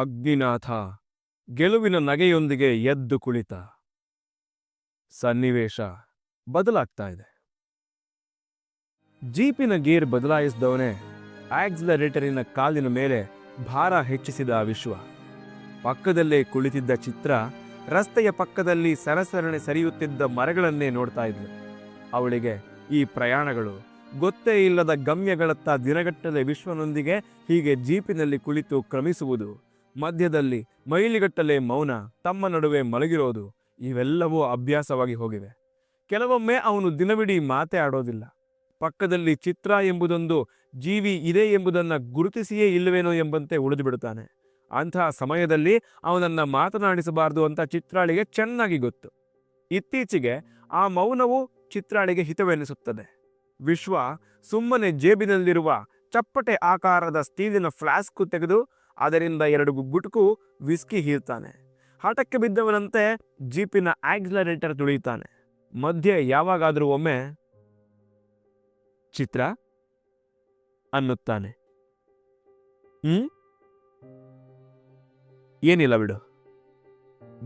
ಅಗ್ನಿನಾಥ, ಗೆಲುವಿನ ನಗೆಯೊಂದಿಗೆ ಎದ್ದು ಕುಳಿತ. ಸನ್ನಿವೇಶ ಬದಲಾಗ್ತಾ ಇದೆ. ಜೀಪಿನ ಗೇರ್ ಬದಲಾಯಿಸಿದವನೇ ಆಕ್ಸಿಲರೇಟರಿನ ಕಾಲಿನ ಮೇಲೆ ಭಾರ ಹೆಚ್ಚಿಸಿದ ವಿಶ್ವ. ಪಕ್ಕದಲ್ಲೇ ಕುಳಿತಿದ್ದ ಚಿತ್ರ ರಸ್ತೆಯ ಪಕ್ಕದಲ್ಲಿ ಸರಸರಣೆ ಸರಿಯುತ್ತಿದ್ದ ಮರಗಳನ್ನೇ ನೋಡ್ತಾ ಇದ್ಲು. ಅವಳಿಗೆ ಈ ಪ್ರಯಾಣಗಳು ಗೊತ್ತೇ ಇಲ್ಲದ ಗಮ್ಯಗಳತ್ತ ದಿನಗಟ್ಟಲೆ ವಿಶ್ವನೊಂದಿಗೆ ಹೀಗೆ ಜೀಪಿನಲ್ಲಿ ಕುಳಿತು ಕ್ರಮಿಸುವುದು ಮಧ್ಯದಲ್ಲಿ ಮೈಲಿಗಟ್ಟಲೆ ಮೌನ ತಮ್ಮ ನಡುವೆ ಮಲಗಿರೋದು ಇವೆಲ್ಲವೂ ಅಭ್ಯಾಸವಾಗಿ ಹೋಗಿವೆ. ಕೆಲವೊಮ್ಮೆ ಅವನು ದಿನವಿಡೀ ಮಾತೇ ಆಡೋದಿಲ್ಲ. ಪಕ್ಕದಲ್ಲಿ ಚಿತ್ರ ಎಂಬುದೊಂದು ಜೀವಿ ಇದೆ ಎಂಬುದನ್ನು ಗುರುತಿಸಿಯೇ ಇಲ್ಲವೇನೋ ಎಂಬಂತೆ ಉಳಿದು ಬಿಡುತ್ತಾನೆ ಅಂತಹ ಸಮಯದಲ್ಲಿ ಅವನನ್ನ ಮಾತನಾಡಿಸಬಾರದು ಅಂತ ಚಿತ್ರಾಳಿಗೆ ಚೆನ್ನಾಗಿ ಗೊತ್ತು. ಇತ್ತೀಚೆಗೆ ಆ ಮೌನವು ಚಿತ್ರಾಳಿಗೆ ಹಿತವೆನಿಸುತ್ತದೆ. ವಿಶ್ವ ಸುಮ್ಮನೆ ಜೇಬಿನಲ್ಲಿರುವ ಚಪ್ಪಟೆ ಆಕಾರದ ಸ್ಟೀಲಿನ ಫ್ಲಾಸ್ಕು ತೆಗೆದು ಅದರಿಂದ ಎರಡು ಗುಟಕು ವಿಸ್ಕಿ ಹೀರ್ತಾನೆ. ಹಠಕ್ಕೆ ಬಿದ್ದವನಂತೆ ಜೀಪಿನ ಆಕ್ಸಲರೇಟರ್ ತುಳಿಯುತ್ತಾನೆ. ಮಧ್ಯೆ ಯಾವಾಗಾದರೂ ಒಮ್ಮೆ ಚಿತ್ರ ಅನ್ನುತ್ತಾನೆ. ಹ್ಮ್? ಏನಿಲ್ಲ ಬಿಡು.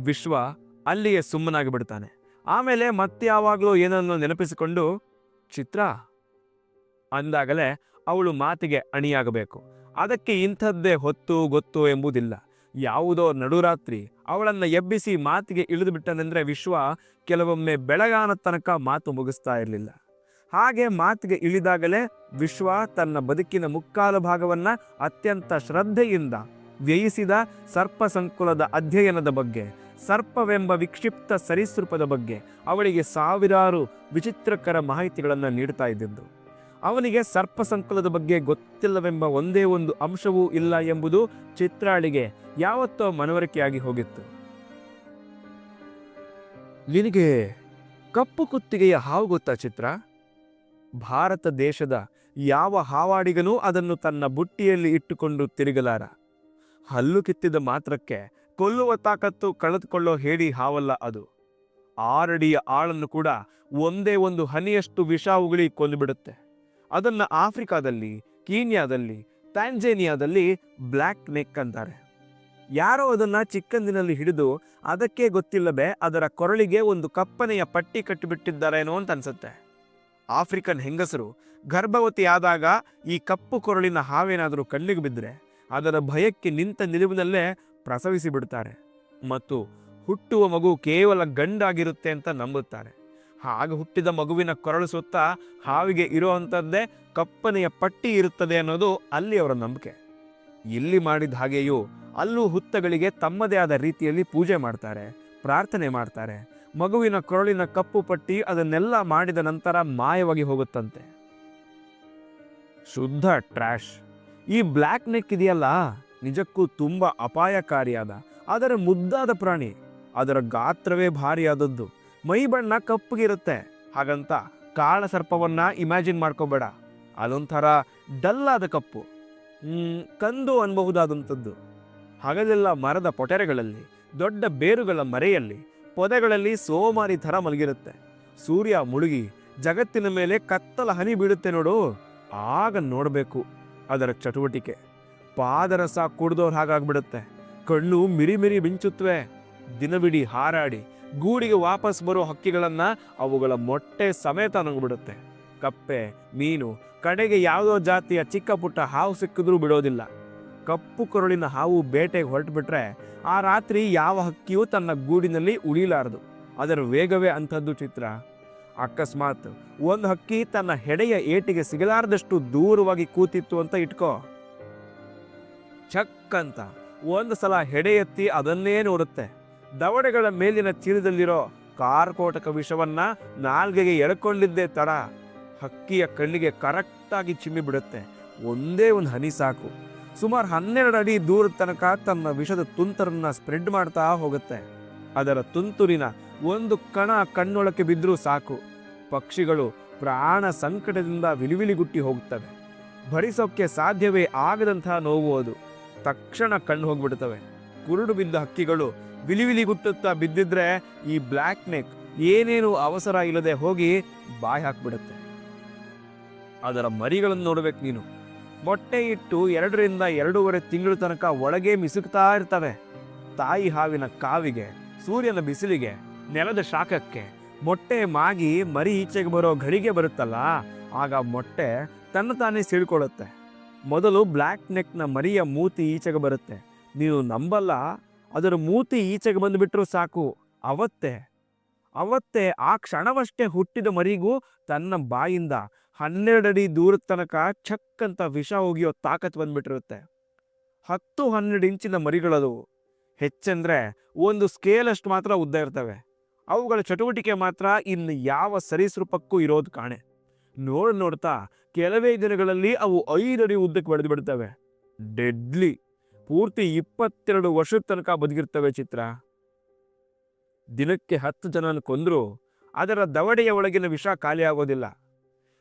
ವಿಶ್ವ ಅಲ್ಲಿಯೇ ಸುಮ್ಮನಾಗಿ ಬಿಡ್ತಾನೆ. ಆಮೇಲೆ ಮತ್ತೆ ಯಾವಾಗಲೂ ಏನನ್ನು ನೆನಪಿಸಿಕೊಂಡು ಚಿತ್ರ ಅಂದಾಗಲೇ ಅವಳು ಮಾತಿಗೆ ಅಣಿಯಾಗಬೇಕು. ಅದಕ್ಕೆ ಇಂಥದ್ದೇ ಹೊತ್ತು ಗೊತ್ತು ಎಂಬುದಿಲ್ಲ. ಯಾವುದೋ ನಡುರಾತ್ರಿ ಅವಳನ್ನು ಎಬ್ಬಿಸಿ ಮಾತಿಗೆ ಇಳಿದು ಬಿಟ್ಟನೆಂದರೆ ವಿಶ್ವ ಕೆಲವೊಮ್ಮೆ ಬೆಳಗಾನ ತನಕ ಮಾತು ಮುಗಿಸ್ತಾ ಇರಲಿಲ್ಲ. ಹಾಗೆ ಮಾತಿಗೆ ಇಳಿದಾಗಲೇ ವಿಶ್ವ ತನ್ನ ಬದುಕಿನ ಮುಕ್ಕಾಲು ಭಾಗವನ್ನು ಅತ್ಯಂತ ಶ್ರದ್ಧೆಯಿಂದ ವ್ಯಯಿಸಿದ ಸರ್ಪ ಸಂಕುಲದ ಅಧ್ಯಯನದ ಬಗ್ಗೆ, ಸರ್ಪವೆಂಬ ವಿಕ್ಷಿಪ್ತ ಸರೀಸೃಪದ ಬಗ್ಗೆ ಅವಳಿಗೆ ಸಾವಿರಾರು ವಿಚಿತ್ರಕರ ಮಾಹಿತಿಗಳನ್ನು ನೀಡ್ತಾ ಇದ್ದಿದ್ದು. ಅವನಿಗೆ ಸರ್ಪ ಸಂಕುಲದ ಬಗ್ಗೆ ಗೊತ್ತಿಲ್ಲವೆಂಬ ಒಂದೇ ಒಂದು ಅಂಶವೂ ಇಲ್ಲ ಎಂಬುದು ಚಿತ್ರಾಳಿಗೆ ಯಾವತ್ತೋ ಮನವರಿಕೆಯಾಗಿ ಹೋಗಿತ್ತು. ನಿನಗೆ ಕಪ್ಪು ಕುತ್ತಿಗೆಯ ಹಾವು ಗೊತ್ತಾ ಚಿತ್ರ? ಭಾರತ ದೇಶದ ಯಾವ ಹಾವಾಡಿಗನೂ ಅದನ್ನು ತನ್ನ ಬುಟ್ಟಿಯಲ್ಲಿ ಇಟ್ಟುಕೊಂಡು ತಿರುಗಲಾರ. ಹಲ್ಲು ಕಿತ್ತಿದ ಮಾತ್ರಕ್ಕೆ ಕೊಲ್ಲುವ ತಾಕತ್ತು ಕಳೆದುಕೊಳ್ಳೋ ಹೇಳಿ ಹಾವಲ್ಲ ಅದು. ಆರಡಿಯ ಆಳನ್ನು ಕೂಡ ಒಂದೇ ಒಂದು ಹನಿಯಷ್ಟು ವಿಷ ಉಗುಳಿ ಕೊಂದುಬಿಡುತ್ತೆ. ಅದನ್ನ ಆಫ್ರಿಕಾದಲ್ಲಿ, ಕೀನ್ಯಾದಲ್ಲಿ ಟ್ಯಾಂಜೇನಿಯಾದಲ್ಲಿ ಬ್ಲ್ಯಾಕ್ ನೆಕ್ ಅಂತಾರೆ. ಯಾರೋ ಅದನ್ನ ಚಿಕ್ಕಂದಿನಲ್ಲಿ ಹಿಡಿದು ಅದಕ್ಕೆ ಗೊತ್ತಿಲ್ಲದೆ ಅದರ ಕೊರಳಿಗೆ ಒಂದು ಕಪ್ಪನೆಯ ಪಟ್ಟಿ ಕಟ್ಟಿಬಿಟ್ಟಿದ್ದಾರೇನೋ ಅಂತ ಅನ್ಸುತ್ತೆ. ಆಫ್ರಿಕನ್ ಹೆಂಗಸರು ಗರ್ಭವತಿಯಾದಾಗ ಈ ಕಪ್ಪು ಕೊರಳಿನ ಹಾವೇನಾದರೂ ಕಣ್ಣಿಗೆ ಬಿದ್ದರೆ ಅದರ ಭಯಕ್ಕೆ ನಿಂತ ನಿಲುವಿನಲ್ಲೇ ಪ್ರಸವಿಸಿ ಬಿಡ್ತಾರೆ. ಮತ್ತು ಹುಟ್ಟುವ ಮಗು ಕೇವಲ ಗಂಡಾಗಿರುತ್ತೆ ಅಂತ ನಂಬುತ್ತಾರೆ. ಹಾಗೆ ಹುಟ್ಟಿದ ಮಗುವಿನ ಕೊರಳು ಸುತ್ತ ಹಾವಿಗೆ ಇರುವಂಥದ್ದೇ ಕಪ್ಪನೆಯ ಪಟ್ಟಿ ಇರುತ್ತದೆ ಅನ್ನೋದು ಅಲ್ಲಿ ಅವರ ನಂಬಿಕೆ. ಇಲ್ಲಿ ಮಾಡಿದ ಹಾಗೆಯೂ ಅಲ್ಲೂ ಹುತ್ತಗಳಿಗೆ ತಮ್ಮದೇ ಆದ ರೀತಿಯಲ್ಲಿ ಪೂಜೆ ಮಾಡ್ತಾರೆ, ಪ್ರಾರ್ಥನೆ ಮಾಡ್ತಾರೆ. ಮಗುವಿನ ಕೊರಳಿನ ಕಪ್ಪು ಪಟ್ಟಿ ಅದನ್ನೆಲ್ಲ ಮಾಡಿದ ನಂತರ ಮಾಯವಾಗಿ ಹೋಗುತ್ತಂತೆ. ಶುದ್ಧ ಟ್ರ್ಯಾಶ್. ಈ ಬ್ಲ್ಯಾಕ್ ನೆಕ್ ಇದೆಯಲ್ಲ, ನಿಜಕ್ಕೂ ತುಂಬ ಅಪಾಯಕಾರಿಯಾದ, ಅದರ ಮುದ್ದಾದ ಪ್ರಾಣಿ. ಅದರ ಗಾತ್ರವೇ ಭಾರಿಯಾದದ್ದು. ಮೈ ಬಣ್ಣ ಕಪ್ಪಗಿರುತ್ತೆ. ಹಾಗಂತ ಕಾಳ ಸರ್ಪವನ್ನ ಇಮ್ಯಾಜಿನ್ ಮಾಡ್ಕೋಬೇಡ. ಅದೊಂಥರ ಡಲ್ಲಾದ ಕಪ್ಪು. ಕಂದು ಅನ್ಬಹುದಾದಂಥದ್ದು. ಹಗಲೆಲ್ಲ ಮರದ ಪೊಟೆರೆಗಳಲ್ಲಿ, ದೊಡ್ಡ ಬೇರುಗಳ ಮರೆಯಲ್ಲಿ, ಪೊದೆಗಳಲ್ಲಿ ಸೋಮಾರಿ ಥರ ಮಲಗಿರುತ್ತೆ. ಸೂರ್ಯ ಮುಳುಗಿ, ಜಗತ್ತಿನ ಮೇಲೆ ಕತ್ತಲ ಹನಿ ಬೀಳುತ್ತೆ ನೋಡು. ಆಗ ನೋಡಬೇಕು ಅದರ ಚಟುವಟಿಕೆ. ಪಾದರಸ ಕುಡ್ದವ್ರು ಹಾಗಾಗ್ಬಿಡುತ್ತೆ. ಕಣ್ಣು ಮಿರಿ ಮಿರಿ ಮಿಂಚುತ್ತವೆ ದಿನವಿಡೀ ಹಾರಾಡಿ ಗೂಡಿಗೆ ವಾಪಸ್ ಬರೋ ಹಕ್ಕಿಗಳನ್ನ ಅವುಗಳ ಮೊಟ್ಟೆ ಸಮೇತ ನುಂಗ್ಬಿಡುತ್ತೆ. ಕಪ್ಪೆ, ಮೀನು, ಕಡೆಗೆ ಯಾವುದೋ ಜಾತಿಯ ಚಿಕ್ಕ ಪುಟ್ಟ ಹಾವು ಸಿಕ್ಕಿದ್ರೂ ಬಿಡೋದಿಲ್ಲ. ಕಪ್ಪು ಕೊರಳಿನ ಹಾವು ಬೇಟೆಗೆ ಹೊರಟುಬಿಟ್ರೆ ಆ ರಾತ್ರಿ ಯಾವ ಹಕ್ಕಿಯೂ ತನ್ನ ಗೂಡಿನಲ್ಲಿ ಉಳಿಲಾರದು. ಅದರ ವೇಗವೇ ಅಂಥದ್ದು ಚಿತ್ರ. ಅಕಸ್ಮಾತ್ ಒಂದು ಹಕ್ಕಿ ತನ್ನ ಹೆಡೆಯ ಏಟಿಗೆ ಸಿಗಲಾರದಷ್ಟು ದೂರವಾಗಿ ಕೂತಿತ್ತು ಅಂತ ಇಟ್ಕೋ. ಚಕ್ ಅಂತ. ಒಂದು ಸಲ ಹೆಡೆ ಎತ್ತಿ ಅದನ್ನೇ ನೋಡುತ್ತೆ. ದವಡೆಗಳ ಮೇಲಿನ ತೀರದಲ್ಲಿರೋ ಕಾರ್ಕೋಟಕ ವಿಷವನ್ನ ನಾಲ್ಗೆಗೆ ಎಳ್ಕೊಂಡಿದ್ದೇ ತಡ. ಹಕ್ಕಿಯ ಕಣ್ಣಿಗೆ ಕರೆಕ್ಟಾಗಿ ಚಿಮ್ಮಿ ಬಿಡುತ್ತೆ. ಒಂದೇ ಒಂದು ಹನಿ ಸಾಕು. ಸುಮಾರು ಹನ್ನೆರಡು ಅಡಿ ದೂರದ ತನಕ ತನ್ನ ವಿಷದ ತುಂತರನ್ನ ಸ್ಪ್ರೆಡ್ ಮಾಡ್ತಾ ಹೋಗುತ್ತೆ. ಅದರ ತುಂತುರಿನ ಒಂದು ಕಣ ಕಣ್ಣೊಳಕ್ಕೆ ಬಿದ್ದರೂ ಸಾಕು. ಪಕ್ಷಿಗಳು ಪ್ರಾಣ ಸಂಕಟದಿಂದ ವಿಲಿವಿಲಿಗುಟ್ಟಿ ಹೋಗುತ್ತವೆ. ಭರಿಸೋಕ್ಕೆ ಸಾಧ್ಯವೇ ಆಗದಂತಹ ನೋವು ಅದು. ತಕ್ಷಣ ಕಣ್ಣು ಹೋಗ್ಬಿಡ್ತವೆ ಕುರುಡು ಬಿದ್ದ ಹಕ್ಕಿಗಳು ವಿಲಿವಿಲಿಗುಟ್ಟುತ್ತಾ ಬಿದ್ದಿದ್ರೆ ಈ ಬ್ಲ್ಯಾಕ್ ನೆಕ್ ಏನೇನು ಅವಸರ ಇಲ್ಲದೆ ಹೋಗಿ ಬಾಯಿ ಹಾಕ್ಬಿಡುತ್ತೆ. ಅದರ ಮರಿಗಳನ್ನು ನೋಡ್ಬೇಕು ನೀನು. ಮೊಟ್ಟೆ ಇಟ್ಟು ಎರಡರಿಂದ ಎರಡೂವರೆ ತಿಂಗಳು ತನಕ ಒಳಗೆ ಮಿಸುಕ್ತಾ ಇರ್ತವೆ. ತಾಯಿ ಹಾವಿನ ಕಾವಿಗೆ, ಸೂರ್ಯನ ಬಿಸಿಲಿಗೆ, ನೆಲದ ಶಾಖಕ್ಕೆ ಮೊಟ್ಟೆ ಮಾಗಿ ಮರಿ ಈಚೆಗೆ ಬರೋ ಘಳಿಗೆ ಬರುತ್ತಲ್ಲ, ಆಗ ಮೊಟ್ಟೆ ತನ್ನ ತಾನೇ ಸೀಳ್ಕೊಳ್ಳುತ್ತೆ. ಮೊದಲು ಬ್ಲ್ಯಾಕ್ ನೆಕ್ನ ಮರಿಯ ಮೂತಿ ಈಚೆಗೆ ಬರುತ್ತೆ. ನೀವು ನಂಬಲ್ಲ ಅದರ ಮೂತಿ ಈಚೆಗೆ ಬಂದುಬಿಟ್ರೂ ಸಾಕು. ಅವತ್ತೇ ಅವತ್ತೇ ಆ ಕ್ಷಣವಷ್ಟೇ ಹುಟ್ಟಿದ ಮರಿಗೂ ತನ್ನ ಬಾಯಿಂದ ಹನ್ನೆರಡಡಿ ದೂರದ ತನಕ ಚಕ್ಕಂತ ವಿಷ ಹೋಗಿಯೋ ತಾಕತ್ ಬಂದ್ಬಿಟ್ಟಿರುತ್ತೆ. ಹತ್ತು ಹನ್ನೆರಡು ಇಂಚಿನ ಮರಿಗಳದು. ಹೆಚ್ಚಂದ್ರೆ ಒಂದು ಸ್ಕೇಲಷ್ಟು ಮಾತ್ರ ಉದ್ದ ಇರ್ತವೆ. ಅವುಗಳ ಚಟುವಟಿಕೆ ಮಾತ್ರ ಇನ್ನು ಯಾವ ಸರೀಸೃಪಕ್ಕೂ ಇರೋದು ಕಾಣೆ. ನೋಡ್ ನೋಡ್ತಾ ಕೆಲವೇ ದಿನಗಳಲ್ಲಿ ಅವು ಐದಡಿ ಉದ್ದಕ್ಕೆ ಬೆಳೆದು ಬಿಡ್ತವೆ ಡೆಡ್ಲಿ. ಪೂರ್ತಿ ಇಪ್ಪತ್ತೆರಡು ವರ್ಷದ ತನಕ ಬದುಕಿರ್ತವೆ ಚಿತ್ರ. ದಿನಕ್ಕೆ ಹತ್ತು ಜನನ ಕೊಂದರು ಅದರ ದವಡೆಯ ಒಳಗಿನ ವಿಷ ಖಾಲಿ ಆಗೋದಿಲ್ಲ.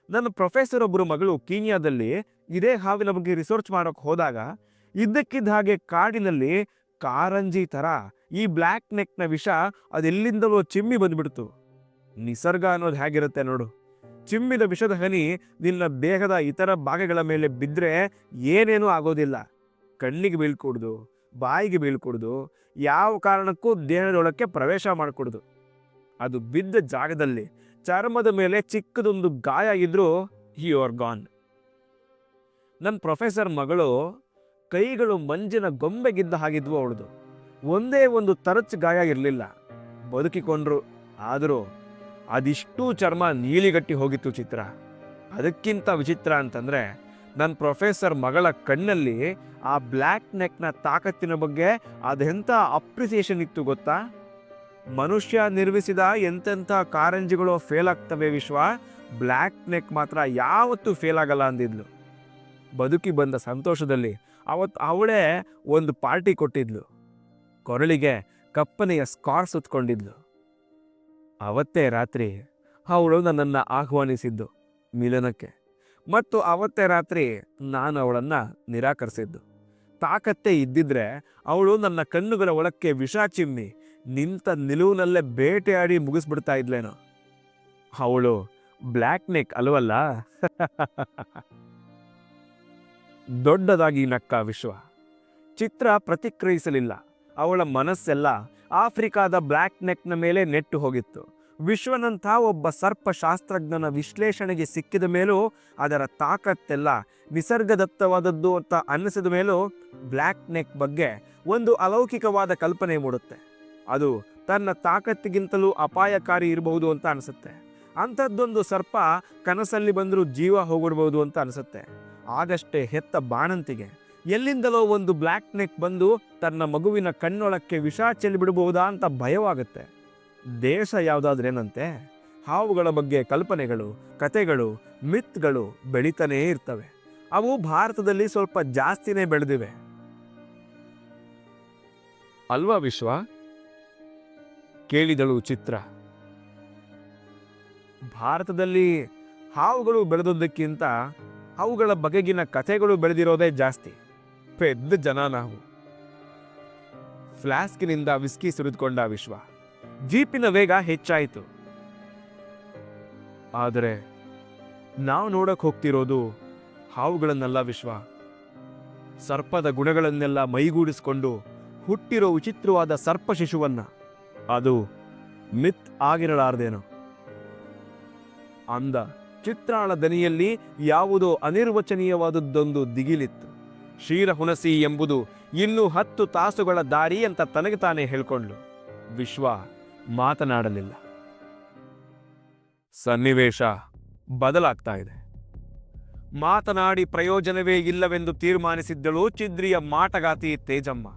ನನ್ನ ಪ್ರೊಫೆಸರ್ ಒಬ್ಬರು ಮಗಳು ಕೀನಿಯಾದಲ್ಲಿ ಇದೇ ಹಾವಿನ ಬಗ್ಗೆ ರಿಸರ್ಚ್ ಮಾಡೋಕೆ ಹೋದಾಗ ಇದ್ದಕ್ಕಿದ್ದ ಹಾಗೆ ಕಾಡಿನಲ್ಲಿ ಕಾರಂಜಿ ಥರ ಈ ಬ್ಲ್ಯಾಕ್ ನೆಕ್ನ ವಿಷ ಅದೆಲ್ಲಿಂದಲೋ ಚಿಮ್ಮಿ ಬಂದ್ಬಿಡ್ತು. ನಿಸರ್ಗ ಅನ್ನೋದು ಹೇಗಿರುತ್ತೆ ನೋಡು. ಚಿಮ್ಮಿದ ವಿಷದ ಹನಿ ನಿನ್ನ ದೇಹದ ಇತರ ಭಾಗಗಳ ಮೇಲೆ ಬಿದ್ದರೆ ಏನೇನೂ ಆಗೋದಿಲ್ಲ. ಕಣ್ಣಿಗೆ ಬೀಳ್ಕೊಡ್ದು ಬಾಯಿಗೆ ಬೀಳ್ಕೊಡ್ದು ಯಾವ ಕಾರಣಕ್ಕೂ ದೇಹದೊಳಕ್ಕೆ ಪ್ರವೇಶ ಮಾಡಿಕೊಡ್ದು. ಅದು ಬಿದ್ದ ಜಾಗದಲ್ಲಿ ಚರ್ಮದ ಮೇಲೆ ಚಿಕ್ಕದೊಂದು ಗಾಯ ಇದ್ರೂ ಯು ಆರ್ ಗಾನ್ ನನ್ನ ಪ್ರೊಫೆಸರ್ ಮಗಳು ಕೈಗಳು ಮಂಜಿನ ಗೊಂಬೆಗಿದ್ದ ಹಾಗಿದ್ವು ಅವಳದು. ಒಂದೇ ಒಂದು ತರಚ್ ಗಾಯ ಇರಲಿಲ್ಲ. ಬದುಕಿಕೊಂಡ್ರು. ಆದರೂ ಅದಿಷ್ಟು ಚರ್ಮ ನೀಲಿಗಟ್ಟಿ ಹೋಗಿತ್ತು ಚಿತ್ರ. ಅದಕ್ಕಿಂತ ವಿಚಿತ್ರ ಅಂತಂದ್ರೆ ನನ್ನ ಪ್ರೊಫೆಸರ್ ಮಗಳ ಕಣ್ಣಲ್ಲಿ ಆ ಬ್ಲ್ಯಾಕ್ ನೆಕ್ನ ತಾಕತ್ತಿನ ಬಗ್ಗೆ ಅದೆಂಥ ಅಪ್ರಿಸಿಯೇಷನ್ ಇತ್ತು ಗೊತ್ತಾ? ಮನುಷ್ಯ ನಿರ್ಮಿಸಿದ ಎಂತೆಂಥ ಕಾರಂಜಿಗಳು ಫೇಲ್ ಆಗ್ತವೆ ವಿಶ್ವ. ಬ್ಲ್ಯಾಕ್ ನೆಕ್ ಮಾತ್ರ ಯಾವತ್ತೂ ಫೇಲ್ ಆಗಲ್ಲ ಅಂದಿದ್ಲು. ಬದುಕಿ ಬಂದ ಸಂತೋಷದಲ್ಲಿ ಅವತ್ತು ಅವಳೇ ಒಂದು ಪಾರ್ಟಿ ಕೊಟ್ಟಿದ್ಲು. ಕೊರಳಿಗೆ ಕಪ್ಪನೆಯ ಸ್ಕಾರ್ ಸುತ್ಕೊಂಡಿದ್ಲು. ಅವತ್ತೇ ರಾತ್ರಿ ಅವಳು ನನ್ನನ್ನು ಆಹ್ವಾನಿಸಿದ್ದು ಮಿಲನಕ್ಕೆ. ಮತ್ತು ಅವತ್ತೇ ರಾತ್ರಿ ನಾನು ಅವಳನ್ನು ನಿರಾಕರಿಸಿದ್ದು. ತಾಕತ್ತೆ ಇದ್ದಿದ್ರೆ ಅವಳು ನನ್ನ ಕಣ್ಣುಗಳ ಒಳಕ್ಕೆ ವಿಷ ಚಿಮ್ಮಿ ನಿಂತ ನಿಲುವಿನಲ್ಲೇ ಬೇಟೆಯಾಡಿ ಮುಗಿಸ್ಬಿಡ್ತಾ ಇದ್ಲೇನೋ. ಅವಳು ಬ್ಲ್ಯಾಕ್ ನೆಕ್ ಅಲ್ವಲ್ಲ? ದೊಡ್ಡದಾಗಿ ನಕ್ಕ ವಿಶ್ವ. ಚಿತ್ರ ಪ್ರತಿಕ್ರಿಯಿಸಲಿಲ್ಲ. ಅವಳ ಮನಸ್ಸೆಲ್ಲ ಆಫ್ರಿಕಾದ ಬ್ಲ್ಯಾಕ್ ನೆಕ್ನ ಮೇಲೆ ನೆಟ್ಟು ಹೋಗಿತ್ತು. ವಿಶ್ವನಂಥ ಒಬ್ಬ ಸರ್ಪಶಾಸ್ತ್ರಜ್ಞನ ವಿಶ್ಲೇಷಣೆಗೆ ಸಿಕ್ಕಿದ ಮೇಲೂ ಅದರ ತಾಕತ್ತೆಲ್ಲ ನಿಸರ್ಗದತ್ತವಾದದ್ದು ಅಂತ ಅನ್ನಿಸಿದ ಮೇಲೂ ಬ್ಲ್ಯಾಕ್ ನೆಕ್ ಬಗ್ಗೆ ಒಂದು ಅಲೌಕಿಕವಾದ ಕಲ್ಪನೆ ಮೂಡುತ್ತೆ. ಅದು ತನ್ನ ತಾಕತ್ತಿಗಿಂತಲೂ ಅಪಾಯಕಾರಿ ಇರಬಹುದು ಅಂತ ಅನಿಸುತ್ತೆ ಅಂಥದ್ದೊಂದು ಸರ್ಪ ಕನಸಲ್ಲಿ ಬಂದರೂ ಜೀವ ಹೋಗಿಡ್ಬೋದು ಅಂತ ಅನಿಸುತ್ತೆ ಆಗಷ್ಟೇ ಹೆತ್ತ ಬಾಣಂತಿಗೆ ಎಲ್ಲಿಂದಲೋ ಒಂದು ಬ್ಲ್ಯಾಕ್ ನೆಕ್ ಬಂದು ತನ್ನ ಮಗುವಿನ ಕಣ್ಣೊಳಕ್ಕೆ ವಿಷ ಚೆಲ್ಲಿಬಿಡಬಹುದಾ ಅಂತ ಭಯವಾಗುತ್ತೆ. ದೇಶ ಯಾವುದಾದ್ರೇನಂತೆ ಹಾವುಗಳ ಬಗ್ಗೆ ಕಲ್ಪನೆಗಳು ಕತೆಗಳು ಮಿತ್ಗಳು ಬೆಳೀತಾನೇ ಇರ್ತವೆ. ಅವು ಭಾರತದಲ್ಲಿ ಸ್ವಲ್ಪ ಜಾಸ್ತಿನೇ ಬೆಳೆದಿವೆ. ಅಲ್ವಾ ವಿಶ್ವ? ಕೇಳಿದಳು ಚಿತ್ರ. ಭಾರತದಲ್ಲಿ ಹಾವುಗಳು ಬೆಳೆದಿದ್ದಕ್ಕಿಂತ ಅವುಗಳ ಬಗೆಗಿನ ಕಥೆಗಳು ಬೆಳೆದಿರೋದೇ ಜಾಸ್ತಿ. ಪೆದ್ದ ಜನ ನಾವು. ಫ್ಲಾಸ್ಕಿನಿಂದ ವಿಸ್ಕಿ ಸುರಿದುಕೊಂಡ ವಿಶ್ವ. ಜೀಪಿನ ವೇಗ ಹೆಚ್ಚಾಯಿತು. ಆದರೆ ನಾವು ನೋಡಕ್ ಹೋಗ್ತಿರೋದು ಹಾವುಗಳನ್ನೆಲ್ಲ ವಿಶ್ವ. ಸರ್ಪದ ಗುಣಗಳನ್ನೆಲ್ಲ ಮೈಗೂಡಿಸ್ಕೊಂಡು ಹುಟ್ಟಿರೋ ವಿಚಿತ್ರವಾದ ಸರ್ಪ ಶಿಶುವನ್ನ. ಅದು ಮಿತ್ ಆಗಿರಲಾರ್ದೇನೋ. ಅಂದ ಚಿತ್ರಾಳ ದನಿಯಲ್ಲಿ ಯಾವುದೋ ಅನಿರ್ವಚನೀಯವಾದದ್ದೊಂದು ದಿಗಿಲಿತ್ತು. ಶೀರ ಹುಣಸಿ ಎಂಬುದು ಇನ್ನೂ ಹತ್ತು ತಾಸುಗಳ ದಾರಿ ಅಂತ ತನಗೆ ತಾನೇ ಹೇಳ್ಕೊಂಡ್ಲು. ವಿಶ್ವ ಮಾತನಾಡಲಿಲ್ಲ. ಸನ್ನಿವೇಶ ಬದಲಾಗ್ತಾ ಇದೆ. ಮಾತನಾಡಿ ಪ್ರಯೋಜನವೇ ಇಲ್ಲವೆಂದು ತೀರ್ಮಾನಿಸಿದ್ದಳು ಚಿದ್ರಿಯ ಮಾಟಗಾತಿ ತೇಜಮ್ಮ.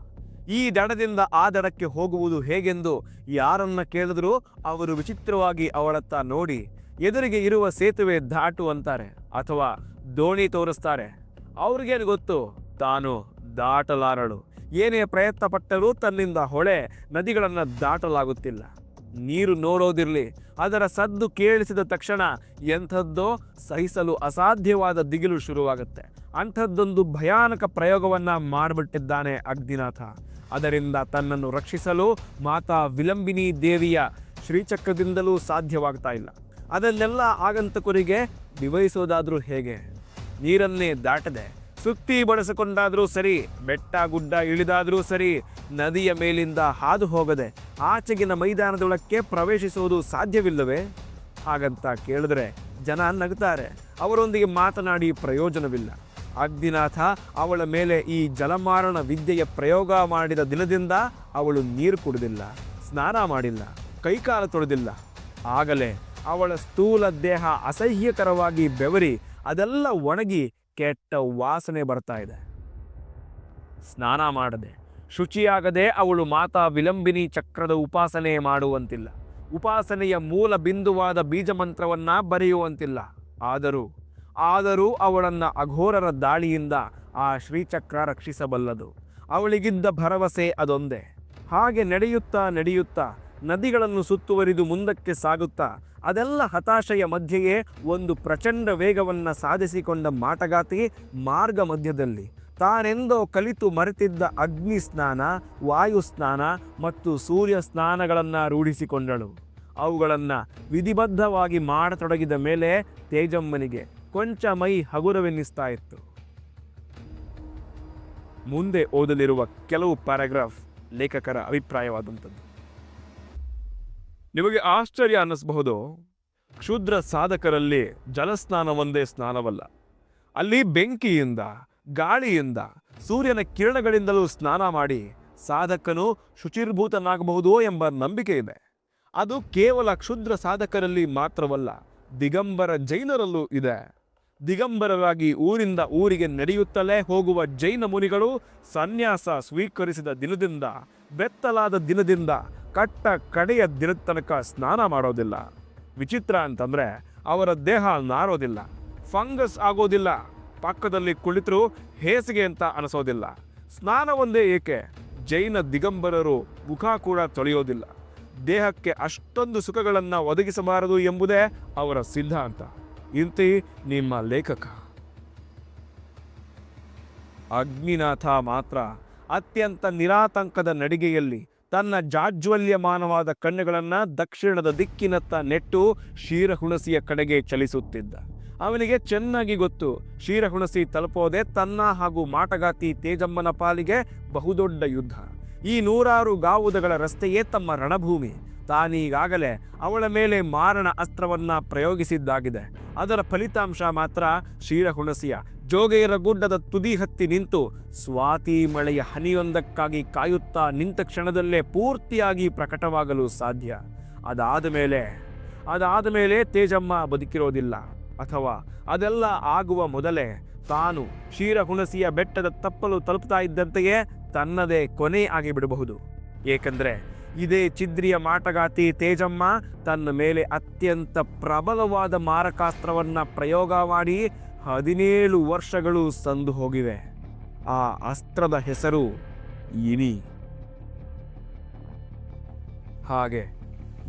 ಈ ದಡದಿಂದ ಆ ದಡಕ್ಕೆ ಹೋಗುವುದು ಹೇಗೆಂದು ಯಾರನ್ನ ಕೇಳಿದ್ರೂ ಅವರು ವಿಚಿತ್ರವಾಗಿ ಅವಳತ್ತ ನೋಡಿ ಎದುರಿಗೆ ಇರುವ ಸೇತುವೆ ದಾಟು ಅಂತಾರೆ ಅಥವಾ ದೋಣಿ ತೋರಿಸ್ತಾರೆ. ಅವ್ರಿಗೇನು ಗೊತ್ತು? ತಾನು ದಾಟಲಾರಳು. ಏನೇ ಪ್ರಯತ್ನ ಪಟ್ಟರೂ ತನ್ನಿಂದ ಹೊಳೆ ನದಿಗಳನ್ನು ದಾಟಲಾಗುತ್ತಿಲ್ಲ. ನೀರು ನೋಡೋದಿರಲಿ ಅದರ ಸದ್ದು ಕೇಳಿಸಿದ ತಕ್ಷಣ ಎಂಥದ್ದೋ ಸಹಿಸಲು ಅಸಾಧ್ಯವಾದ ದಿಗಿಲು ಶುರುವಾಗುತ್ತೆ. ಅಂಥದ್ದೊಂದು ಭಯಾನಕ ಪ್ರಯೋಗವನ್ನು ಮಾಡಿಬಿಟ್ಟಿದ್ದಾನೆ ಅಗ್ನಿನಾಥ. ಅದರಿಂದ ತನ್ನನ್ನು ರಕ್ಷಿಸಲು ಮಾತಾ ವಿಲಂಬಿನಿ ದೇವಿಯ ಶ್ರೀಚಕ್ರದಿಂದಲೂ ಸಾಧ್ಯವಾಗ್ತಾ ಇಲ್ಲ. ಅದನ್ನೆಲ್ಲ ಆಗಂತಕರಿಗೆ ನಿಭಾಯಿಸೋದಾದರೂ ಹೇಗೆ? ನೀರನ್ನೇ ದಾಟದೆ ಸುತ್ತಿ ಬಳಸಿಕೊಂಡಾದರೂ ಸರಿ, ಬೆಟ್ಟ, ಗುಡ್ಡ ಇಳಿದಾದರೂ ಸರಿ ನದಿಯ ಮೇಲಿಂದ ಹಾದು ಹೋಗದೆ ಆಚೆಗಿನ ಮೈದಾನದೊಳಕ್ಕೆ ಪ್ರವೇಶಿಸುವುದು ಸಾಧ್ಯವಿಲ್ಲವೇ? ಹಾಗಂತ ಕೇಳಿದ್ರೆ ಜನ ನಗ್ತಾರೆ ಅವರೊಂದಿಗೆ ಮಾತನಾಡಿ ಪ್ರಯೋಜನವಿಲ್ಲ. ಅಗ್ನಿನಾಥ ಅವಳ ಮೇಲೆ ಈ ಜಲಮಾರಣ ವಿದ್ಯೆಯ ಪ್ರಯೋಗ ಮಾಡಿದ ದಿನದಿಂದ ಅವಳು ನೀರು ಕುಡಿದಿಲ್ಲ, ಸ್ನಾನ ಮಾಡಿಲ್ಲ, ಕೈಕಾಲ ತೊಳೆದಿಲ್ಲ. ಆಗಲೇ ಅವಳ ಸ್ಥೂಲ ದೇಹ ಅಸಹ್ಯಕರವಾಗಿ ಬೆವರಿ ಅದೆಲ್ಲ ಒಣಗಿ ಕೆಟ್ಟ ವಾಸನೆ ಬರ್ತಾ ಇದೆ. ಸ್ನಾನ ಮಾಡದೆ, ಶುಚಿಯಾಗದೆ ಅವಳು ಮಾತಾ ವಿಲಂಬಿನಿ ಚಕ್ರದ ಉಪಾಸನೆ ಮಾಡುವಂತಿಲ್ಲ. ಉಪಾಸನೆಯ ಮೂಲ ಬಿಂದುವಾದ ಬೀಜಮಂತ್ರವನ್ನ ಬರೆಯುವಂತಿಲ್ಲ. ಆದರೂ ಆದರೂ ಅವಳನ್ನು ಅಘೋರರ ದಾಳಿಯಿಂದ ಆ ಶ್ರೀಚಕ್ರ ರಕ್ಷಿಸಬಲ್ಲದು. ಅವಳಿಗಿದ್ದ ಭರವಸೆ ಅದೊಂದೇ. ಹಾಗೆ ನಡೆಯುತ್ತಾ ನಡೆಯುತ್ತಾ ನದಿಗಳನ್ನು ಸುತ್ತುವರಿದು ಮುಂದಕ್ಕೆ ಸಾಗುತ್ತಾ, ಅದೆಲ್ಲ ಹತಾಶೆಯ ಮಧ್ಯೆಯೇ ಒಂದು ಪ್ರಚಂಡ ವೇಗವನ್ನು ಸಾಧಿಸಿಕೊಂಡ ಮಾಟಗಾತಿ ಮಾರ್ಗ ಮಧ್ಯದಲ್ಲಿ. ತಾನೆಂದೋ ಕಲಿತು ಮರೆತಿದ್ದ ಅಗ್ನಿ ಸ್ನಾನ, ವಾಯು ಸ್ನಾನ ಮತ್ತು ಸೂರ್ಯ ಸ್ನಾನಗಳನ್ನು ರೂಢಿಸಿಕೊಂಡಳು. ಅವುಗಳನ್ನು ವಿಧಿಬದ್ಧವಾಗಿ ಮಾಡತೊಡಗಿದ ಮೇಲೆ ತೇಜಮ್ಮನಿಗೆ ಕೊಂಚ ಮೈ ಹಗುರವೆನ್ನಿಸ್ತಾ ಇತ್ತು. ಮುಂದೆ ಓದಲಿರುವ ಕೆಲವು ಪ್ಯಾರಾಗ್ರಾಫ್ ಲೇಖಕರ ಅಭಿಪ್ರಾಯವಾದಂಥದ್ದು. ನಿಮಗೆ ಆಶ್ಚರ್ಯ ಅನ್ನಿಸಬಹುದು. ಕ್ಷುದ್ರ ಸಾಧಕರಲ್ಲಿ ಜಲಸ್ನಾನ ಒಂದೇ ಸ್ನಾನವಲ್ಲ. ಅಲ್ಲಿ ಬೆಂಕಿಯಿಂದ, ಗಾಳಿಯಿಂದ, ಸೂರ್ಯನ ಕಿರಣಗಳಿಂದಲೂ ಸ್ನಾನ ಮಾಡಿ ಸಾಧಕನು ಶುಚಿರ್ಭೂತನಾಗಬಹುದು ಎಂಬ ನಂಬಿಕೆ ಇದೆ. ಅದು ಕೇವಲ ಕ್ಷುದ್ರ ಸಾಧಕರಲ್ಲಿ ಮಾತ್ರವಲ್ಲ, ದಿಗಂಬರ ಜೈನರಲ್ಲೂ ಇದೆ. ದಿಗಂಬರರಾಗಿ ಊರಿಂದ ಊರಿಗೆ ನಡೆಯುತ್ತಲೇ ಹೋಗುವ ಜೈನ ಮುನಿಗಳು ಸನ್ಯಾಸ ಸ್ವೀಕರಿಸಿದ ದಿನದಿಂದ, ಬೆತ್ತಲಾದ ದಿನದಿಂದ ಕಟ್ಟ ಕಡೆಯ ದಿನದ ತನಕ ಸ್ನಾನ ಮಾಡೋದಿಲ್ಲ. ವಿಚಿತ್ರ ಅಂತಂದರೆ ಅವರ ದೇಹ ನಾರೋದಿಲ್ಲ. ಫಂಗಸ್ ಆಗೋದಿಲ್ಲ. ಪಕ್ಕದಲ್ಲಿ ಕುಳಿತರೂ ಹೇಸಿಗೆ ಅಂತ ಅನಿಸೋದಿಲ್ಲ. ಸ್ನಾನ ಒಂದೇ ಏಕೆ? ಜೈನ ದಿಗಂಬರರು ಮುಖ ಕೂಡ ತೊಳೆಯೋದಿಲ್ಲ. ದೇಹಕ್ಕೆ ಅಷ್ಟೊಂದು ಸುಖಗಳನ್ನು ಒದಗಿಸಬಾರದು ಎಂಬುದೇ ಅವರ ಸಿದ್ಧಾಂತ. ಇಂತಿ ನಿಮ್ಮ ಲೇಖಕ. ಅಗ್ನಿನಾಥ ಮಾತ್ರ ಅತ್ಯಂತ ನಿರಾತಂಕದ ನಡಿಗೆಯಲ್ಲಿ ತನ್ನ ಜಾಜ್ವಲ್ಯಮಾನವಾದ ಕಣ್ಣುಗಳನ್ನು ದಕ್ಷಿಣದ ದಿಕ್ಕಿನತ್ತ ನೆಟ್ಟು ಕ್ಷೀರಹುಣಸಿಯ ಕಡೆಗೆ ಚಲಿಸುತ್ತಿದ್ದ. ಅವನಿಗೆ ಚೆನ್ನಾಗಿ ಗೊತ್ತು, ಕ್ಷೀರಹುಣಸಿ ತಲುಪೋದೆ ತನ್ನ ಹಾಗೂ ಮಾಟಗಾತಿ ತೇಜಮ್ಮನ ಪಾಲಿಗೆ ಬಹುದೊಡ್ಡ ಯುದ್ಧ. ಈ ನೂರಾರು ಗಾವುದಗಳ ರಸ್ತೆಯೇ ತಮ್ಮ ರಣಭೂಮಿ. ತಾನೀಗಾಗಲೇ ಅವಳ ಮೇಲೆ ಮಾರಣ ಅಸ್ತ್ರವನ್ನು ಪ್ರಯೋಗಿಸಿದ್ದಾಗಿದೆ. ಅದರ ಫಲಿತಾಂಶ ಮಾತ್ರ ಕ್ಷೀರಹುಣಸಿಯ ಜೋಗೇರ ಗುಡ್ಡದ ತುದಿ ಹತ್ತಿ ನಿಂತು ಸ್ವಾತಿ ಮಳೆಯ ಹನಿಯೊಂದಕ್ಕಾಗಿ ಕಾಯುತ್ತಾ ನಿಂತ ಕ್ಷಣದಲ್ಲೇ ಪೂರ್ತಿಯಾಗಿ ಪ್ರಕಟವಾಗಲು ಸಾಧ್ಯ. ಅದಾದ ಮೇಲೆ ಅದಾದ ಮೇಲೆ ತೇಜಮ್ಮ ಬದುಕಿರೋದಿಲ್ಲ. ಅಥವಾ ಅದೆಲ್ಲ ಆಗುವ ಮೊದಲೇ ತಾನು ಕ್ಷೀರಹುಣಸಿಯ ಬೆಟ್ಟದ ತಪ್ಪಲು ತಲುಪ್ತಾ ಇದ್ದಂತೆಯೇ ತನ್ನದೇ ಕೊನೆ ಆಗಿಬಿಡಬಹುದು. ಏಕೆಂದರೆ ಇದೇ ಚಿದ್ರಿಯ ಮಾಟಗಾತಿ ತೇಜಮ್ಮ ತನ್ನ ಮೇಲೆ ಅತ್ಯಂತ ಪ್ರಬಲವಾದ ಮಾರಕಾಸ್ತ್ರವನ್ನು ಪ್ರಯೋಗ ಮಾಡಿ ಹದಿನೇಳು ವರ್ಷಗಳು ಸಂದು ಹೋಗಿವೆ. ಆ ಅಸ್ತ್ರದ ಹೆಸರು ಇನಿ. ಹಾಗೆ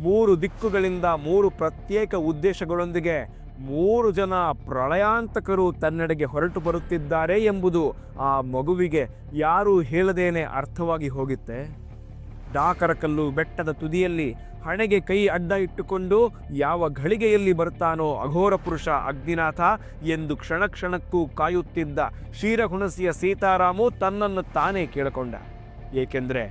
ಮೂರು ದಿಕ್ಕುಗಳಿಂದ ಮೂರು ಪ್ರತ್ಯೇಕ ಉದ್ದೇಶಗಳೊಂದಿಗೆ ಮೂರು ಜನ ಪ್ರಳಯಾಂತಕರು ತನ್ನೆಡೆಗೆ ಹೊರಟು ಬರುತ್ತಿದ್ದಾರೆ ಎಂಬುದು ಆ ಮಗುವಿಗೆ ಯಾರೂ ಹೇಳದೇನೆ ಅರ್ಥವಾಗಿ ಹೋಗುತ್ತೆ. ಡಾಕರಕಲ್ಲು ಬೆಟ್ಟದ ತುದಿಯಲ್ಲಿ ಹಣೆಗೆ ಕೈ ಅಡ್ಡ ಇಟ್ಟುಕೊಂಡು ಯಾವ ಘಳಿಗೆಯಲ್ಲಿ ಬರ್ತಾನೋ ಅಘೋರ ಪುರುಷ ಅಗ್ನಿನಾಥ ಎಂದು ಕ್ಷಣ ಕ್ಷಣಕ್ಕೂ ಕಾಯುತ್ತಿದ್ದ ಕ್ಷೀರಹುಣಸಿಯ ಸೀತಾರಾಮು ತನ್ನನ್ನು ತಾನೇ ಕೇಳಿಕೊಂಡ. ಏಕೆಂದರೆ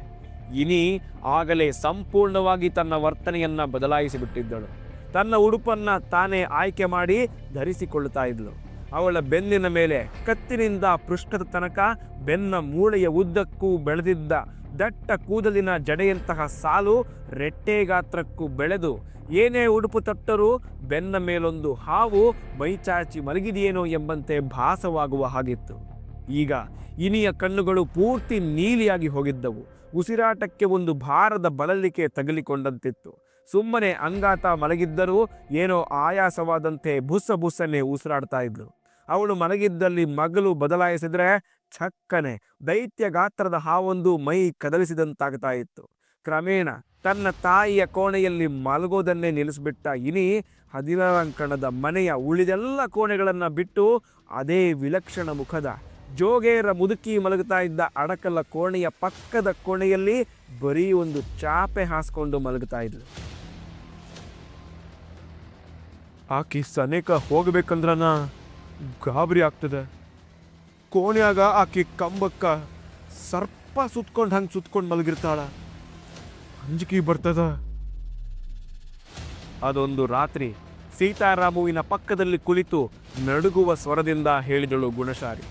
ಇನಿ ಆಗಲೇ ಸಂಪೂರ್ಣವಾಗಿ ತನ್ನ ವರ್ತನೆಯನ್ನ ಬದಲಾಯಿಸಿಬಿಟ್ಟಿದ್ದಳು. ತನ್ನ ಉಡುಪನ್ನ ತಾನೇ ಆಯ್ಕೆ ಮಾಡಿ ಧರಿಸಿಕೊಳ್ಳುತ್ತಾ ಇದ್ಳು ಅವಳ ಬೆನ್ನಿನ ಮೇಲೆ ಕತ್ತಿನಿಂದ ಪೃಷ್ಠದ ತನಕ ಬೆನ್ನ ಮೂಳೆಯ ಉದ್ದಕ್ಕೂ ಬೆಳೆದಿದ್ದ ದಟ್ಟ ಕೂದಲಿನ ಜಡೆಯಂತಹ ಸಾಲು ರೆಟ್ಟೆ ಗಾತ್ರಕ್ಕೂ ಬೆಳೆದು ಏನೇ ಉಡುಪು ತಟ್ಟರೂ ಬೆನ್ನ ಮೇಲೊಂದು ಹಾವು ಮೈಚಾಚಿ ಮಲಗಿದೆಯೇನೋ ಎಂಬಂತೆ ಭಾಸವಾಗುವ ಹಾಗಿತ್ತು. ಈಗ ಇನಿಯ ಕಣ್ಣುಗಳು ಪೂರ್ತಿ ನೀಲಿಯಾಗಿ ಹೋಗಿದ್ದವು. ಉಸಿರಾಟಕ್ಕೆ ಒಂದು ಭಾರದ ಬಳಲಿಕೆ ತಗಲಿಕೊಂಡಂತಿತ್ತು. ಸುಮ್ಮನೆ ಅಂಗಾತ ಮಲಗಿದ್ದರೂ ಏನೋ ಆಯಾಸವಾದಂತೆ ಬುಸ್ಸ ಬುಸ್ಸನೆ ಉಸಿರಾಡ್ತಾ ಇದ್ಲು. ಅವಳು ಮಲಗಿದ್ದಲ್ಲಿ ಮಗಲು ಬದಲಾಯಿಸಿದ್ರೆ ಛಕ್ಕನೆ, ದೈತ್ಯ ಗಾತ್ರದ ಹಾವೊಂದು ಮೈ ಕದಲಿಸಿದಂತಾಗ್ತಾ ಇತ್ತು. ಕ್ರಮೇಣ ತನ್ನ ತಾಯಿಯ ಕೋಣೆಯಲ್ಲಿ ಮಲಗೋದನ್ನೇ ನಿಲ್ಲಿಸ್ಬಿಟ್ಟ ಇನಿ ಹದಿನಾರಂಕಣದ ಮನೆಯ ಉಳಿದೆಲ್ಲ ಕೋಣೆಗಳನ್ನು ಬಿಟ್ಟು ಅದೇ ವಿಲಕ್ಷಣ ಮುಖದ ಜೋಗೇರ ಮುದುಕಿ ಮಲಗುತ್ತಾ ಇದ್ದ ಅಡಕಲ ಕೋಣೆಯ ಪಕ್ಕದ ಕೋಣೆಯಲ್ಲಿ ಬರೀ ಒಂದು ಚಾಪೆ ಹಾಸ್ಕೊಂಡು ಮಲಗುತ್ತಾ ಇದ್ಲು. ಆಕೆ ಸನೇಕ ಹೋಗ್ಬೇಕಂದ್ರನ ಗಾಬರಿ ಆಗ್ತದೆ. ಕೋಣ್ಯಾಗ ಆಕೆ ಕಂಬಕ್ಕ ಸರ್ಪ ಸುತ್ಕೊಂಡು ಹಂಗೆ ಸುತ್ಕೊಂಡು ಮಲಗಿರ್ತಾಳ. ಅಂಜಿಕೆ ಬರ್ತದ. ಅದೊಂದು ರಾತ್ರಿ ಸೀತಾರಾಮುವಿನ ಪಕ್ಕದಲ್ಲಿ ಕುಳಿತು ನಡುಗುವ ಸ್ವರದಿಂದ ಹೇಳಿದಳು ಗುಣಶಾರಿ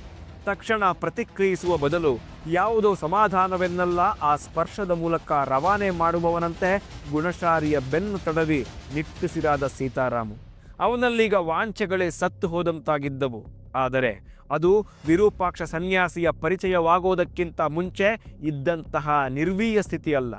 ತಕ್ಷಣ ಪ್ರತಿಕ್ರಿಯಿಸುವ ಬದಲು ಯಾವುದೋ ಸಮಾಧಾನವೆನ್ನಲ್ಲ, ಆ ಸ್ಪರ್ಶದ ಮೂಲಕ ರವಾನೆ ಮಾಡುವವನಂತೆ ಗುಣಶಾರಿಯ ಬೆನ್ನು ತಡವಿ ನಿಟ್ಟುಸಿರಾದ ಸೀತಾರಾಮು. ಅವನಲ್ಲೀಗ ವಾಂಛೆಗಳೇ ಸತ್ತು ಹೋದಂತಾಗಿದ್ದವು. ಆದರೆ ಅದು ವಿರೂಪಾಕ್ಷ ಸನ್ಯಾಸಿಯ ಪರಿಚಯವಾಗೋದಕ್ಕಿಂತ ಮುಂಚೆ ಇದ್ದಂತಹ ನಿರ್ವೀಯ ಸ್ಥಿತಿಯಲ್ಲ,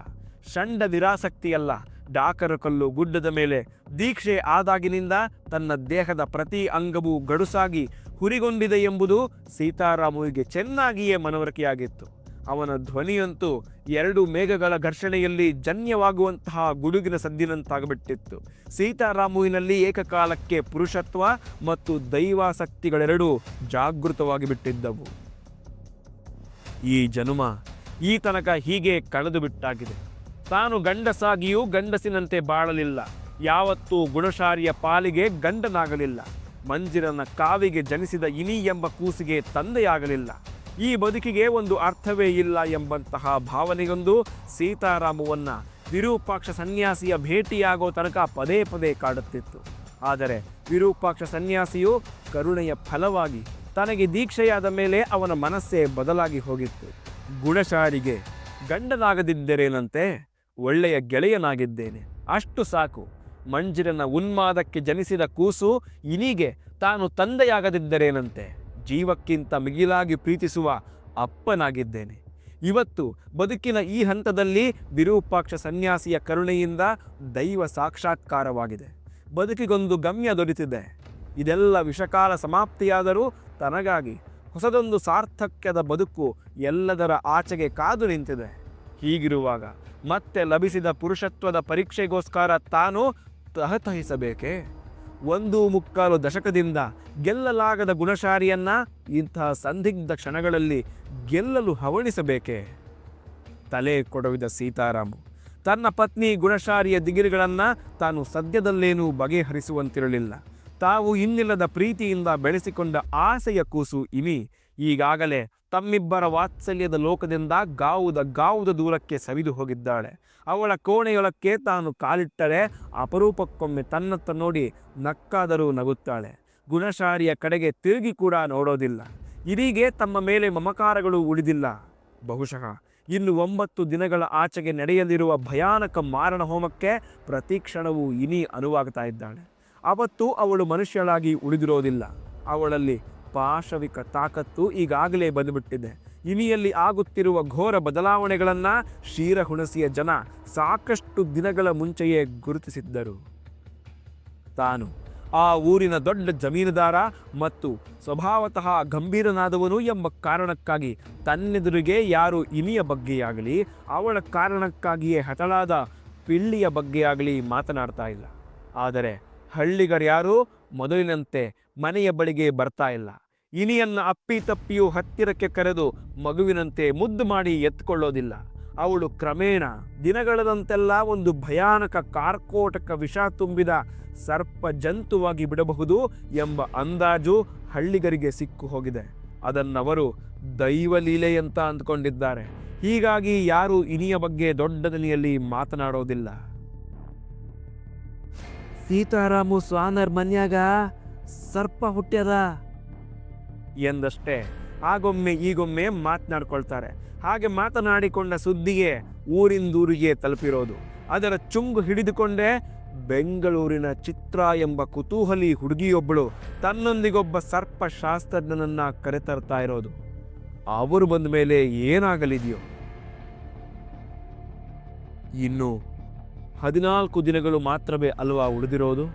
ಷಂಡ ನಿರಾಸಕ್ತಿಯಲ್ಲ. ಡಾಕರಕಲ್ಲು ಗುಡ್ಡದ ಮೇಲೆ ದೀಕ್ಷೆ ಆದಾಗಿನಿಂದ ತನ್ನ ದೇಹದ ಪ್ರತಿ ಅಂಗವೂ ಗಡುಸಾಗಿ ಹುರಿಗೊಂಡಿದೆ ಎಂಬುದು ಸೀತಾರಾಮುವಿಗೆ ಚೆನ್ನಾಗಿಯೇ ಮನವರಿಕೆಯಾಗಿತ್ತು. ಅವನ ಧ್ವನಿಯಂತೂ ಎರಡು ಮೇಘಗಳ ಘರ್ಷಣೆಯಲ್ಲಿ ಜನ್ಯವಾಗುವಂತಹ ಗುಡುಗಿನ ಸದ್ದಿನಂತಾಗಬಿಟ್ಟಿತ್ತು ಸೀತಾರಾಮುವಿನಲ್ಲಿ ಏಕಕಾಲಕ್ಕೆ ಪುರುಷತ್ವ ಮತ್ತು ದೈವಾಸಕ್ತಿಗಳೆರಡೂ ಜಾಗೃತವಾಗಿ ಬಿಟ್ಟಿದ್ದವು ಈ ಜನುಮ ಈ ತನಕ ಹೀಗೆ ಕಳೆದು ಬಿಟ್ಟಾಗಿದೆ ತಾನು ಗಂಡಸಾಗಿಯೂ ಗಂಡಸಿನಂತೆ ಬಾಳಲಿಲ್ಲ. ಯಾವತ್ತೂ ಗುಣಶಾರಿಯ ಪಾಲಿಗೆ ಗಂಡನಾಗಲಿಲ್ಲ. ಮಂಜಿರನ ಕಾವಿಗೆ ಜನಿಸಿದ ಇನಿ ಎಂಬ ಕೂಸಿಗೆ ತಂದೆಯಾಗಲಿಲ್ಲ. ಈ ಬದುಕಿಗೆ ಒಂದು ಅರ್ಥವೇ ಇಲ್ಲ ಎಂಬಂತಹ ಭಾವನೆಗೊಂದು ಸೀತಾರಾಮವನ್ನು ವಿರೂಪಾಕ್ಷ ಸನ್ಯಾಸಿಯ ಭೇಟಿಯಾಗೋ ತನಕ ಪದೇ ಪದೇ ಕಾಡುತ್ತಿತ್ತು. ಆದರೆ ವಿರೂಪಾಕ್ಷ ಸನ್ಯಾಸಿಯು ಕರುಣೆಯ ಫಲವಾಗಿ ತನಗೆ ದೀಕ್ಷೆಯಾದ ಮೇಲೆ ಅವನ ಮನಸ್ಸೇ ಬದಲಾಗಿ ಹೋಗಿತ್ತು. ಗುಣಶಾರಿಗೆ ಗಂಡನಾಗದಿದ್ದರೇನಂತೆ? ಒಳ್ಳೆಯ ಗೆಳೆಯನಾಗಿದ್ದೇನೆ. ಅಷ್ಟು ಸಾಕು. ಮಂಜಿರನ ಉನ್ಮಾದಕ್ಕೆ ಜನಿಸಿದ ಕೂಸು ಇನಿಗೆ ತಾನು ತಂದೆಯಾಗದಿದ್ದರೇನಂತೆ? ಜೀವಕ್ಕಿಂತ ಮಿಗಿಲಾಗಿ ಪ್ರೀತಿಸುವ ಅಪ್ಪನಾಗಿದ್ದೇನೆ. ಇವತ್ತು ಬದುಕಿನ ಈ ಹಂತದಲ್ಲಿ ವಿರೂಪಾಕ್ಷ ಸನ್ಯಾಸಿಯ ಕರುಣೆಯಿಂದ ದೈವ ಸಾಕ್ಷಾತ್ಕಾರವಾಗಿದೆ. ಬದುಕಿಗೊಂದು ಗಮ್ಯ ದೊರೆತಿದೆ. ಇದೆಲ್ಲ ವಿಷಕಾಲ ಸಮಾಪ್ತಿಯಾದರೂ ತನಗಾಗಿ ಹೊಸದೊಂದು ಸಾರ್ಥಕ್ಯದ ಬದುಕು ಎಲ್ಲದರ ಆಚೆಗೆ ಕಾದು ನಿಂತಿದೆ. ಹೀಗಿರುವಾಗ ಮತ್ತೆ ಲಭಿಸಿದ ಪುರುಷತ್ವದ ಪರೀಕ್ಷೆಗೋಸ್ಕರ ತಾನು ತಹತಹಿಸಬೇಕೇ? ಒಂದು ಮುಕ್ಕಾಲು ದಶಕದಿಂದ ಗೆಲ್ಲಲಾಗದ ಗುಣಶಾರಿಯನ್ನ ಇಂತಹ ಸಂದಿಗ್ಧ ಕ್ಷಣಗಳಲ್ಲಿ ಗೆಲ್ಲಲು ಹವಣಿಸಬೇಕೆ? ತಲೆ ಕೊಡವಿದ ಸೀತಾರಾಮ್. ತನ್ನ ಪತ್ನಿ ಗುಣಶಾರಿಯ ದಿಗಿರುಗಳನ್ನು ತಾನು ಸದ್ಯದಲ್ಲೇನೂ ಬಗೆಹರಿಸುವಂತಿರಲಿಲ್ಲ. ತಾವು ಇನ್ನಿಲ್ಲದ ಪ್ರೀತಿಯಿಂದ ಬೆಳೆಸಿಕೊಂಡ ಆಸೆಯ ಕೂಸು ಇನಿ ಈಗಾಗಲೇ ತಮ್ಮಿಬ್ಬರ ವಾತ್ಸಲ್ಯದ ಲೋಕದಿಂದ ಗಾವುದ ಗಾವುದ ದೂರಕ್ಕೆ ಸವಿದು ಹೋಗಿದ್ದಾಳೆ. ಅವಳ ಕೋಣೆಯೊಳಕ್ಕೆ ತಾನು ಕಾಲಿಟ್ಟರೆ ಅಪರೂಪಕ್ಕೊಮ್ಮೆ ತನ್ನತ್ತ ನೋಡಿ ನಕ್ಕಾದರೂ ನಗುತ್ತಾಳೆ. ಗುಣಶಾರಿಯ ಕಡೆಗೆ ತಿರುಗಿ ಕೂಡ ನೋಡೋದಿಲ್ಲ. ಇದೀಗೆ ತಮ್ಮ ಮೇಲೆ ಮಮಕಾರಗಳು ಉಳಿದಿಲ್ಲ. ಬಹುಶಃ ಇನ್ನು ಒಂಬತ್ತು ದಿನಗಳ ಆಚೆಗೆ ನಡೆಯಲಿರುವ ಭಯಾನಕ ಮಾರಣ ಹೋಮಕ್ಕೆ ಪ್ರತಿ ಕ್ಷಣವೂ ಇನಿ ಅನುವಾಗ್ತಾ ಇದ್ದಾಳೆ. ಅವತ್ತು ಅವಳು ಮನುಷ್ಯಳಾಗಿ ಉಳಿದಿರೋದಿಲ್ಲ. ಅವಳಲ್ಲಿ ಪಾಶವಿಕ ತಾಕತ್ತು ಈಗಾಗಲೇ ಬಂದುಬಿಟ್ಟಿದೆ. ಇನಿಯಲ್ಲಿ ಆಗುತ್ತಿರುವ ಘೋರ ಬದಲಾವಣೆಗಳನ್ನು ಕ್ಷೀರಹುಣಸಿಯ ಜನ ಸಾಕಷ್ಟು ದಿನಗಳ ಮುಂಚೆಯೇ ಗುರುತಿಸಿದ್ದರು. ತಾನು ಆ ಊರಿನ ದೊಡ್ಡ ಜಮೀನುದಾರ ಮತ್ತು ಸ್ವಭಾವತಃ ಗಂಭೀರನಾದವನು ಎಂಬ ಕಾರಣಕ್ಕಾಗಿ ತನ್ನೆದುರಿಗೆ ಯಾರು ಇನಿಯ ಬಗ್ಗೆಯಾಗಲಿ, ಅವಳ ಕಾರಣಕ್ಕಾಗಿಯೇ ಹತಳಾದ ಪಿಳ್ಳಿಯ ಬಗ್ಗೆಯಾಗಲಿ ಮಾತನಾಡ್ತಾ ಇಲ್ಲ. ಆದರೆ ಹಳ್ಳಿಗರ್ಯಾರೂ ಮೊದಲಿನಂತೆ ಮನೆಯ ಬಳಿಗೆ ಬರ್ತಾ ಇಲ್ಲ. ಇನಿಯನ್ನ ಅಪ್ಪಿತಪ್ಪಿಯು ಹತ್ತಿರಕ್ಕೆ ಕರೆದು ಮಗುವಿನಂತೆ ಮುದ್ದು ಮಾಡಿ ಎತ್ಕೊಳ್ಳೋದಿಲ್ಲ. ಅವಳು ಕ್ರಮೇಣ ದಿನಗಳದಂತೆಲ್ಲ ಒಂದು ಭಯಾನಕ ಕಾರ್ಕೋಟಕ ವಿಷ ತುಂಬಿದ ಸರ್ಪ ಜಂತುವಾಗಿ ಬಿಡಬಹುದು ಎಂಬ ಅಂದಾಜು ಹಳ್ಳಿಗರಿಗೆ ಸಿಕ್ಕು ಹೋಗಿದೆ ಅದನ್ನವರು ದೈವಲೀಲೆ ಅಂತ ಅಂದ್ಕೊಂಡಿದ್ದಾರೆ. ಹೀಗಾಗಿ ಯಾರೂ ಇನಿಯ ಬಗ್ಗೆ ದೊಡ್ಡ ದನಿಯಲ್ಲಿ ಮಾತನಾಡೋದಿಲ್ಲ. ಸೀತಾರಾಮು ಸ್ವಾನರ್ ಮನ್ಯಾಗ ಸರ್ಪ ಹುಟ್ಟ್ಯದ? ಎಂದಷ್ಟೇ. ಆಗೊಮ್ಮೆ ಈಗೊಮ್ಮೆ ಮಾತನಾಡ್ಕೊಳ್ತಾರೆ. ಹಾಗೆ ಮಾತನಾಡಿಕೊಂಡ ಸುದ್ದಿಗೆ ಊರಿಂದೂರಿಗೆ ತಲುಪಿರೋದು. ಅದರ ಚುಂಗು ಹಿಡಿದುಕೊಂಡೇ ಬೆಂಗಳೂರಿನ ಚಿತ್ರ ಎಂಬ ಕುತೂಹಲಿ ಹುಡುಗಿಯೊಬ್ಬಳು ತನ್ನೊಂದಿಗೊಬ್ಬ ಸರ್ಪ ಶಾಸ್ತ್ರಜ್ಞನನ್ನ ಕರೆತರ್ತಾ ಇರೋದು. ಅವರು ಬಂದ ಮೇಲೆ ಏನಾಗಲಿದೆಯೋ? ಇನ್ನು ಹದಿನಾಲ್ಕು ದಿನಗಳು ಮಾತ್ರವೇ ಅಲ್ವಾ ಉಳಿದಿರೋದು?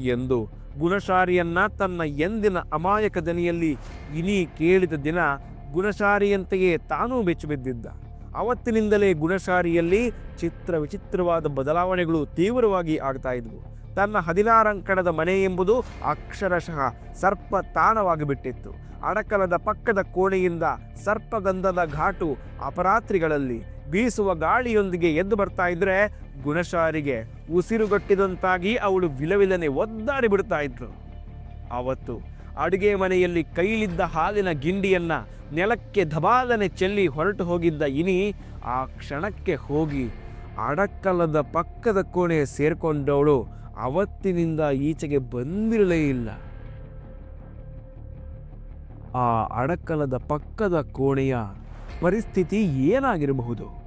ಎಂದು ಗುಣಶಾರಿಯನ್ನ ತನ್ನ ಎಂದಿನ ಅಮಾಯಕ ದನಿಯಲ್ಲಿ ಇನಿ ಕೇಳಿದ ದಿನ ಗುಣಶಾರಿಯಂತೆಯೇ ತಾನೂ ಬೆಚ್ಚಿಬಿದ್ದಿದ್ದ ಅವತ್ತಿನಿಂದಲೇ ಗುಣಶಾರಿಯಲ್ಲಿ ಚಿತ್ರ ವಿಚಿತ್ರವಾದ ಬದಲಾವಣೆಗಳು ತೀವ್ರವಾಗಿ ಆಗ್ತಾ ಇದ್ವು. ತನ್ನ ಹದಿನಾರಂಕಣದ ಮನೆ ಎಂಬುದು ಅಕ್ಷರಶಃ ಸರ್ಪ ತಾಣವಾಗಿ ಬಿಟ್ಟಿತ್ತು. ಅಡಕಲದ ಪಕ್ಕದ ಕೋಣೆಯಿಂದ ಸರ್ಪಗಂಧದ ಘಾಟು ಅಪರಾತ್ರಿಗಳಲ್ಲಿ ಬೀಸುವ ಗಾಳಿಯೊಂದಿಗೆ ಎದ್ದು ಬರ್ತಾ ಇದ್ರೆ ಗುಣಶಾರಿಗೆ ಉಸಿರುಗಟ್ಟಿದಂತಾಗಿ ಅವಳು ವಿಲವಿಲನೆ ಒದ್ದಾಡಿ ಬಿಡ್ತಾ ಇದ್ರು. ಅವತ್ತು ಅಡುಗೆ ಮನೆಯಲ್ಲಿ ಕೈಲಿದ್ದ ಹಾಲಿನ ಗಿಂಡಿಯನ್ನ ನೆಲಕ್ಕೆ ದಬಾಲನೆ ಚೆಲ್ಲಿ ಹೊರಟು ಹೋಗಿದ್ದ ಇನಿ ಆ ಕ್ಷಣಕ್ಕೆ ಹೋಗಿ ಅಡಕ್ಕಲದ ಪಕ್ಕದ ಕೋಣೆ ಸೇರ್ಕೊಂಡವಳು ಅವತ್ತಿನಿಂದ ಈಚೆಗೆ ಬಂದಿರಲೇ ಇಲ್ಲ. ಆ ಅಡಕ್ಕಲದ ಪಕ್ಕದ ಕೋಣೆಯ ಪರಿಸ್ಥಿತಿ ಏನಾಗಿರಬಹುದು?